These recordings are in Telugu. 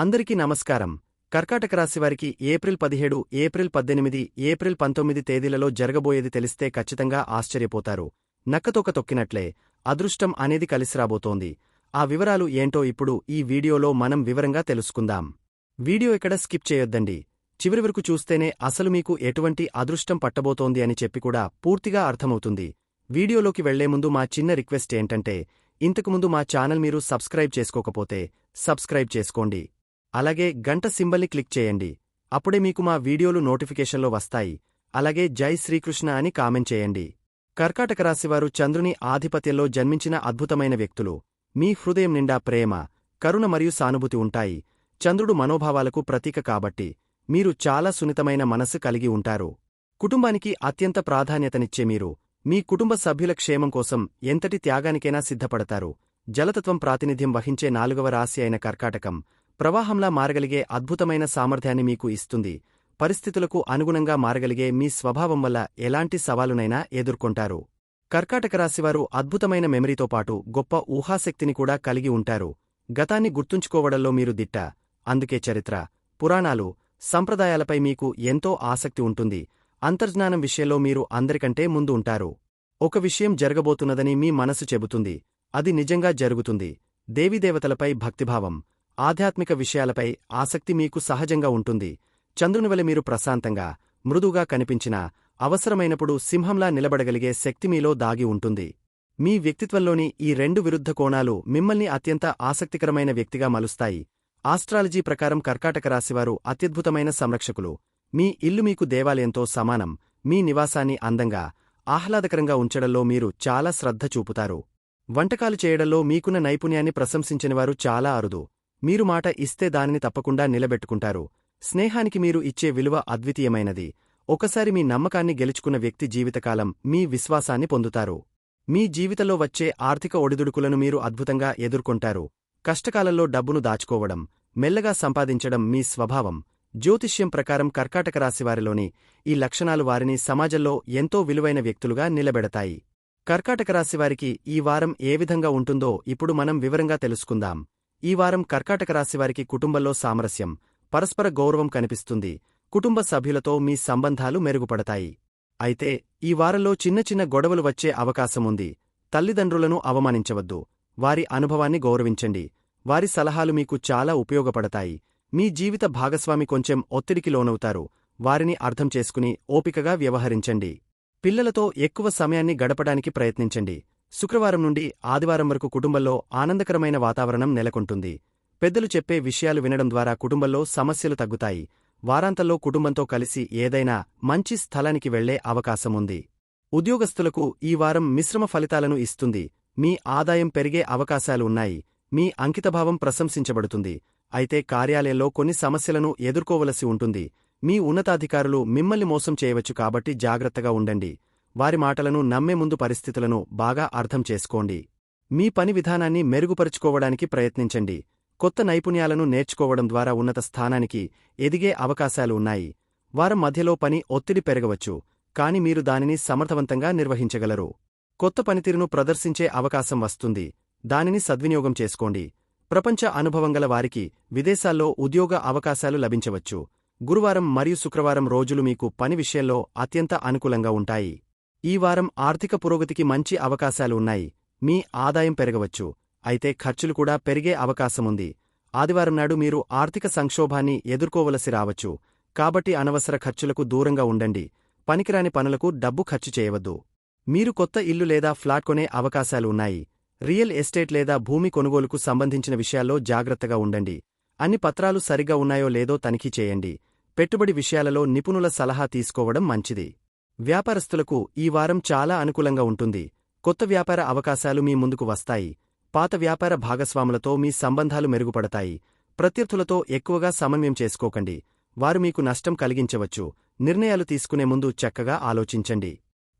అందరికీ నమస్కారం. కర్కాటక రాశి వారికి ఏప్రిల్ పదిహేడు ఏప్రిల్ పద్దెనిమిది ఏప్రిల్ పంతొమ్మిది తేదీలలో జరగబోయేది తెలిస్తే ఖచ్చితంగా ఆశ్చర్యపోతారు. నక్కతోక తొక్కినట్లే అదృష్టం అనేది కలిసి రాబోతోంది ఆ వివరాలు ఏంటో ఇప్పుడు ఈ వీడియోలో మనం వివరంగా తెలుసుకుందాం. వీడియో ఇక్కడ స్కిప్ చేయొద్దండి. చివరి వరకు చూస్తేనే అసలు మీకు ఎటువంటి అదృష్టం పట్టబోతోంది అని చెప్పి కూడా పూర్తిగా అర్థమవుతుంది. వీడియోలోకి వెళ్ళే ముందు మా చిన్న రిక్వెస్ట్ ఏంటంటే ఇంతకుముందు మా ఛానల్ మీరు సబ్స్క్రైబ్ చేసుకోకపోతే సబ్స్క్రైబ్ చేసుకోండి. అలాగే గంట సింబల్ని క్లిక్ చేయండి. అప్పుడే మీకు మా వీడియోలు నోటిఫికేషన్లో వస్తాయి. అలాగే జై శ్రీకృష్ణ అని కామెంట్ చేయండి. కర్కాటక రాశివారు చంద్రుని ఆధిపత్యంలో జన్మించిన అద్భుతమైన వ్యక్తులు. మీ హృదయం నిండా ప్రేమ కరుణ మరియు సానుభూతి ఉంటాయి. చంద్రుడు మనోభావాలకు ప్రతీక కాబట్టి మీరు చాలా సున్నితమైన మనస్సు కలిగి ఉంటారు. కుటుంబానికి అత్యంత ప్రాధాన్యతనిచ్చే మీరు. మీ కుటుంబ సభ్యుల క్షేమం కోసం ఎంతటి త్యాగానికైనా సిద్ధపడతారు. జలతత్వం ప్రాతినిధ్యం వహించే నాలుగవ రాశి అయిన కర్కాటకం. ప్రవాహంలా మారగలిగే అద్భుతమైన సామర్థ్యాన్ని మీకు ఇస్తుంది. పరిస్థితులకు అనుగుణంగా మారగలిగే మీ స్వభావం వల్ల ఎలాంటి సవాలునైనా ఎదుర్కొంటారు. కర్కాటక రాశివారు అద్భుతమైన మెమరీతో పాటు గొప్ప ఊహాశక్తిని కూడా కలిగి ఉంటారు. గతాన్ని గుర్తుంచుకోవడంలో మీరు దిట్ట. అందుకే చరిత్ర పురాణాలు సంప్రదాయాలపై మీకు ఎంతో ఆసక్తి ఉంటుంది. అంతర్జ్ఞానం విషయంలో మీరు అందరికంటే ముందు ఉంటారు. ఒక విషయం జరగబోతున్నదని మీ మనసు చెబుతుంది. అది నిజంగా జరుగుతుంది. దేవీదేవతలపై భక్తిభావం ఆధ్యాత్మిక విషయాలపై ఆసక్తి మీకు సహజంగా ఉంటుంది. చంద్రునివలె మీరు ప్రశాంతంగా మృదుగా కనిపించినా అవసరమైనప్పుడు సింహంలా నిలబడగలిగే శక్తి మీలో దాగి ఉంటుంది. మీ వ్యక్తిత్వంలోని ఈ రెండు విరుద్ధ కోణాలు మిమ్మల్ని అత్యంత ఆసక్తికరమైన వ్యక్తిగా మలుస్తాయి. ఆస్ట్రాలజీ ప్రకారం కర్కాటక రాశివారు అత్యద్భుతమైన సంరక్షకులు. మీ ఇల్లు మీకు దేవాలయంతో సమానం. మీ నివాసాన్ని అందంగా ఆహ్లాదకరంగా ఉంచడంలో మీరు చాలా శ్రద్ధ చూపుతారు. వంటకాలు చేయడంలో మీకున్న నైపుణ్యాన్ని ప్రశంసించినవారు చాలా అరుదు. మీరు మాట ఇస్తే దానిని తప్పకుండా నిలబెట్టుకుంటారు. స్నేహానికి మీరు ఇచ్చే విలువ అద్వితీయమైనది. ఒకసారి మీ నమ్మకాన్ని గెలుచుకున్న వ్యక్తి జీవితకాలం మీ విశ్వాసాన్ని పొందుతారు. మీ జీవితంలో వచ్చే ఆర్థిక ఒడిదుడుకులను మీరు అద్భుతంగా ఎదుర్కొంటారు. కష్టకాలంలో డబ్బును దాచుకోవడం మెల్లగా సంపాదించడం మీ స్వభావం. జ్యోతిష్యం ప్రకారం కర్కాటక రాశివారిలోని ఈ లక్షణాలు వారిని సమాజంలో ఎంతో విలువైన వ్యక్తులుగా నిలబెడతాయి. కర్కాటక రాశివారికి ఈ వారం ఏ విధంగా ఉంటుందో ఇప్పుడు మనం వివరంగా తెలుసుకుందాం. ఈ వారం కర్కాటక రాశివారికి కుటుంబంలో సామరస్యం పరస్పర గౌరవం కనిపిస్తుంది. కుటుంబ సభ్యులతో మీ సంబంధాలు మెరుగుపడతాయి. అయితే ఈ వారంలో చిన్న చిన్న గొడవలు వచ్చే అవకాశముంది తల్లిదండ్రులను అవమానించవద్దు. వారి అనుభవాన్ని గౌరవించండి. వారి సలహాలు మీకు చాలా ఉపయోగపడతాయి. మీ జీవిత భాగస్వామి కొంచెం ఒత్తిడికి లోనవుతారు. వారిని అర్థం చేసుకుని ఓపికగా వ్యవహరించండి. పిల్లలతో ఎక్కువ సమయాన్ని గడపడానికి ప్రయత్నించండి. శుక్రవారం నుండి ఆదివారం వరకు కుటుంబంలో ఆనందకరమైన వాతావరణం నెలకొంటుంది. పెద్దలు చెప్పే విషయాలు వినడం ద్వారా కుటుంబంలో సమస్యలు తగ్గుతాయి. వారాంతంలో కుటుంబంతో కలిసి ఏదైనా మంచి స్థలానికి వెళ్ళే అవకాశముంది ఉద్యోగస్తులకు ఈ వారం మిశ్రమ ఫలితాలను ఇస్తుంది. మీ ఆదాయం పెరిగే అవకాశాలు ఉన్నాయి. మీ అంకితభావం ప్రశంసించబడుతుంది. అయితే కార్యాలయంలో కొన్ని సమస్యలను ఎదుర్కోవలసి ఉంటుంది. మీ ఉన్నతాధికారులు మిమ్మల్ని మోసం చేయవచ్చు కాబట్టి జాగ్రత్తగా ఉండండి. వారి మాటలను నమ్మే ముందు పరిస్థితులను బాగా అర్థం చేసుకోండి. మీ పని విధానాన్ని మెరుగుపరుచుకోవడానికి ప్రయత్నించండి. కొత్త నైపుణ్యాలను నేర్చుకోవడం ద్వారా ఉన్నత స్థానానికి ఎదిగే అవకాశాలు ఉన్నాయి. వారం మధ్యలో పని ఒత్తిడి పెరగవచ్చు కాని మీరు దానిని సమర్థవంతంగా నిర్వహించగలరు. కొత్త పనితీరును ప్రదర్శించే అవకాశం వస్తుంది. దానిని సద్వినియోగం చేసుకోండి. ప్రపంచ అనుభవంగల వారికి విదేశాల్లో ఉద్యోగ అవకాశాలు లభించవచ్చు. గురువారం మరియు శుక్రవారం రోజులు మీకు పని విషయంలో అత్యంత అనుకూలంగా ఉంటాయి. ఈ వారం ఆర్థిక పురోగతికి మంచి అవకాశాలు ఉన్నాయి. మీ ఆదాయం పెరగవచ్చు. అయితే ఖర్చులు కూడా పెరిగే అవకాశముంది ఆదివారం నాడు మీరు ఆర్థిక సంక్షోభాన్ని ఎదుర్కోవలసి రావచ్చు. కాబట్టి అనవసర ఖర్చులకు దూరంగా ఉండండి. పనికిరాని పనులకు డబ్బు ఖర్చు చేయవద్దు. మీరు కొత్త ఇల్లు లేదా ఫ్లాట్ కొనే అవకాశాలు ఉన్నాయి. రియల్ ఎస్టేట్ లేదా భూమి కొనుగోలుకు సంబంధించిన విషయాల్లో జాగ్రత్తగా ఉండండి. అన్ని పత్రాలు సరిగా ఉన్నాయో లేదో తనిఖీ చేయండి. పెట్టుబడి విషయాలలో నిపుణుల సలహా తీసుకోవడం మంచిది. వ్యాపారస్తులకు ఈ వారం చాలా అనుకూలంగా ఉంటుంది. కొత్త వ్యాపార అవకాశాలు మీ ముందుకు వస్తాయి. పాత వ్యాపార భాగస్వాములతో మీ సంబంధాలు మెరుగుపడతాయి. ప్రత్యర్థులతో ఎక్కువగా సమన్వయం చేసుకోకండి. వారు మీకు నష్టం కలిగించవచ్చు. నిర్ణయాలు తీసుకునే ముందు చక్కగా ఆలోచించండి.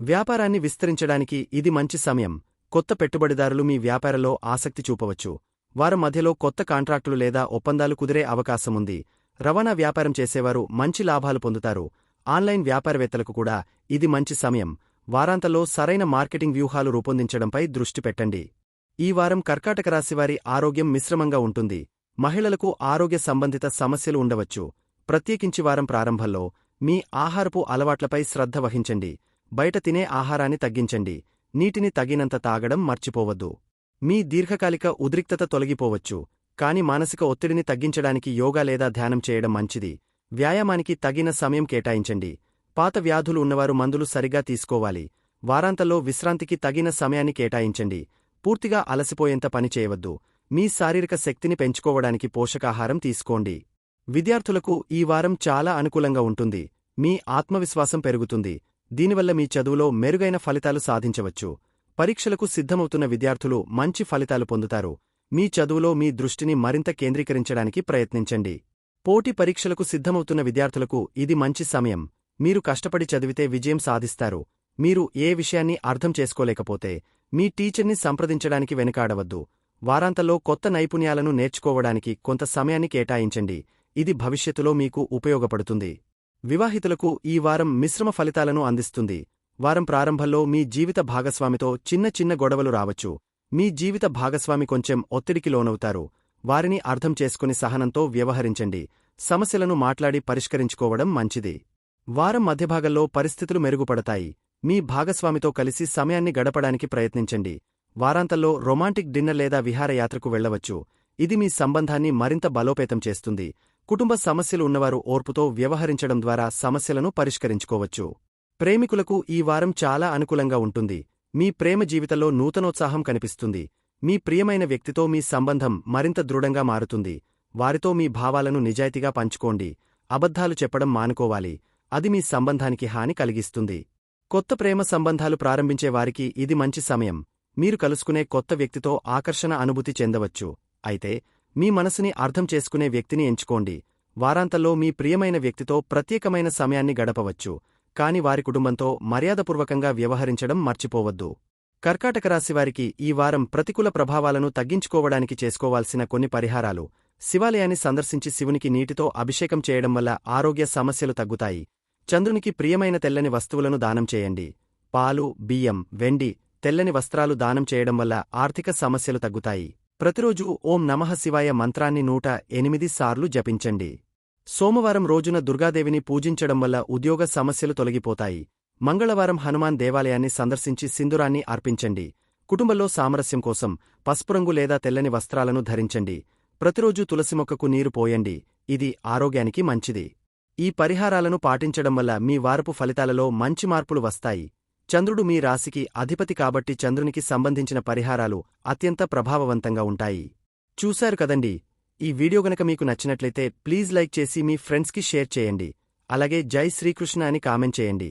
వ్యాపారాన్ని విస్తరించడానికి ఇది మంచి సమయం. కొత్త పెట్టుబడిదారులు మీ వ్యాపారంలో ఆసక్తి చూపవచ్చు. వారు మధ్యలో కొత్త కాంట్రాక్టులు లేదా ఒప్పందాలు కుదిరే అవకాశముంది రవాణా వ్యాపారం చేసేవారు మంచి లాభాలు పొందుతారు. ఆన్లైన్ వ్యాపారవేత్తలకు కూడా ఇది మంచి సమయం. వారాంతలో సరైన మార్కెటింగ్ వ్యూహాలు రూపొందించడంపై దృష్టి పెట్టండి. ఈ వారం కర్కాటక రాశివారి ఆరోగ్యం మిశ్రమంగా ఉంటుంది. మహిళలకు ఆరోగ్య సంబంధిత సమస్యలు ఉండవచ్చు. ప్రత్యేకించి వారం ప్రారంభంలో మీ ఆహారపు అలవాట్లపై శ్రద్ధ వహించండి. బయట తినే ఆహారాన్ని తగ్గించండి. నీటిని తగినంత తాగడం మర్చిపోవద్దు. మీ దీర్ఘకాలిక ఉద్రిక్తత తొలగిపోవచ్చు. కాని మానసిక ఒత్తిడిని తగ్గించడానికి యోగా లేదా ధ్యానం చేయడం మంచిది. వ్యాయామానికి తగిన సమయం కేటాయించండి. పాత వ్యాధులు ఉన్నవారు మందులు సరిగా తీసుకోవాలి. వారాంతంలో విశ్రాంతికి తగిన సమయాన్ని కేటాయించండి. పూర్తిగా అలసిపోయేంత పని చేయవద్దు. మీ శారీరక శక్తిని పెంచుకోవడానికి పోషకాహారం తీసుకోండి. విద్యార్థులకు ఈ వారం చాలా అనుకూలంగా ఉంటుంది. మీ ఆత్మవిశ్వాసం పెరుగుతుంది. దీనివల్ల మీ చదువులో మెరుగైన ఫలితాలు సాధించవచ్చు. పరీక్షలకు సిద్ధమవుతున్న విద్యార్థులు మంచి ఫలితాలు పొందుతారు. మీ చదువులో మీ దృష్టిని మరింత కేంద్రీకరించడానికి ప్రయత్నించండి. పోటీ పరీక్షలకు సిద్ధమవుతున్న విద్యార్థులకు ఇది మంచి సమయం. మీరు కష్టపడి చదివితే విజయం సాధిస్తారు. మీరు ఏ విషయాన్ని అర్థం చేసుకోలేకపోతే మీ టీచర్ని సంప్రదించడానికి వెనుకాడవద్దు. వారాంతంలో కొత్త నైపుణ్యాలను నేర్చుకోవడానికి కొంత సమయాన్ని కేటాయించండి. ఇది భవిష్యత్తులో మీకు ఉపయోగపడుతుంది. వివాహితులకు ఈ వారం మిశ్రమ ఫలితాలను అందిస్తుంది. వారం ప్రారంభంలో మీ జీవిత భాగస్వామితో చిన్న చిన్న గొడవలు రావచ్చు. మీ జీవిత భాగస్వామి కొంచెం ఒత్తిడికి లోనవుతారు. వారిని అర్థం చేసుకుని సహనంతో వ్యవహరించండి. సమస్యలను మాట్లాడి పరిష్కరించుకోవడం మంచిది. వారం మధ్యభాగంలో పరిస్థితులు మెరుగుపడతాయి. మీ భాగస్వామితో కలిసి సమయాన్ని గడపడానికి ప్రయత్నించండి. వారాంతంలో రొమాంటిక్ డిన్నర్ లేదా విహారయాత్రకు వెళ్ళవచ్చు ఇది మీ సంబంధాన్ని మరింత బలోపేతం చేస్తుంది. కుటుంబ సమస్యలు ఉన్నవారు ఓర్పుతో వ్యవహరించడం ద్వారా సమస్యలను పరిష్కరించుకోవచ్చు. ప్రేమికులకు ఈ వారం చాలా అనుకూలంగా ఉంటుంది. మీ ప్రేమ జీవితంలో నూతనోత్సాహం కనిపిస్తుంది. మీ ప్రియమైన వ్యక్తితో మీ సంబంధం మరింత దృఢంగా మారుతుంది. వారితో మీ భావాలను నిజాయితీగా పంచుకోండి. అబద్ధాలు చెప్పడం మానుకోవాలి. అది మీ సంబంధానికి హాని కలిగిస్తుంది. కొత్త ప్రేమ సంబంధాలు ప్రారంభించే వారికి ఇది మంచి సమయం. మీరు కలుసుకునే కొత్త వ్యక్తితో ఆకర్షణ అనుభూతి చెందవచ్చు. అయితే మీ మనసుని అర్థం చేసుకునే వ్యక్తిని ఎంచుకోండి. వారాంతంలో మీ ప్రియమైన వ్యక్తితో ప్రత్యేకమైన సమయాన్ని గడపవచ్చు. కాని వారి కుటుంబంతో మర్యాదపూర్వకంగా వ్యవహరించడం మర్చిపోవద్దు. కర్కాటక రాశివారికి ఈ వారం ప్రతికూల ప్రభావాలను తగ్గించుకోవడానికి చేసుకోవాల్సిన కొన్ని పరిహారాలు. శివాలయాన్ని సందర్శించి శివునికి నీటితో అభిషేకం చేయడం వల్ల ఆరోగ్య సమస్యలు తగ్గుతాయి. చంద్రునికి ప్రియమైన తెల్లని వస్తువులను దానం చేయండి. పాలు బియ్యం వెండి తెల్లని వస్త్రాలు దానం చేయడం వల్ల ఆర్థిక సమస్యలు తగ్గుతాయి. ప్రతిరోజూ ఓం నమః శివాయ మంత్రాన్ని నూట ఎనిమిది సార్లు జపించండి. సోమవారం రోజున దుర్గాదేవిని పూజించడం వల్ల ఉద్యోగ సమస్యలు తొలగిపోతాయి. మంగళవారం హనుమాన్ దేవాలయాన్ని సందర్శించి సింధురాన్ని అర్పించండి. కుటుంబంలో సామరస్యం కోసం పసుపురంగు లేదా తెల్లని వస్త్రాలను ధరించండి. ప్రతిరోజూ తులసి మొక్కకు నీరు పోయండి. ఇది ఆరోగ్యానికి మంచిది. ఈ పరిహారాలను పాటించడం వల్ల మీ వారపు ఫలితాలలో మంచి మార్పులు వస్తాయి. చంద్రుడు మీ రాశికి అధిపతి కాబట్టి చంద్రునికి సంబంధించిన పరిహారాలు అత్యంత ప్రభావవంతంగా ఉంటాయి. చూశారు కదండి? ఈ వీడియో గనక మీకు నచ్చినట్లయితే ప్లీజ్ లైక్ చేసి మీ ఫ్రెండ్స్కి షేర్ చేయండి. అలాగే జై శ్రీకృష్ణ అని కామెంట్ చేయండి.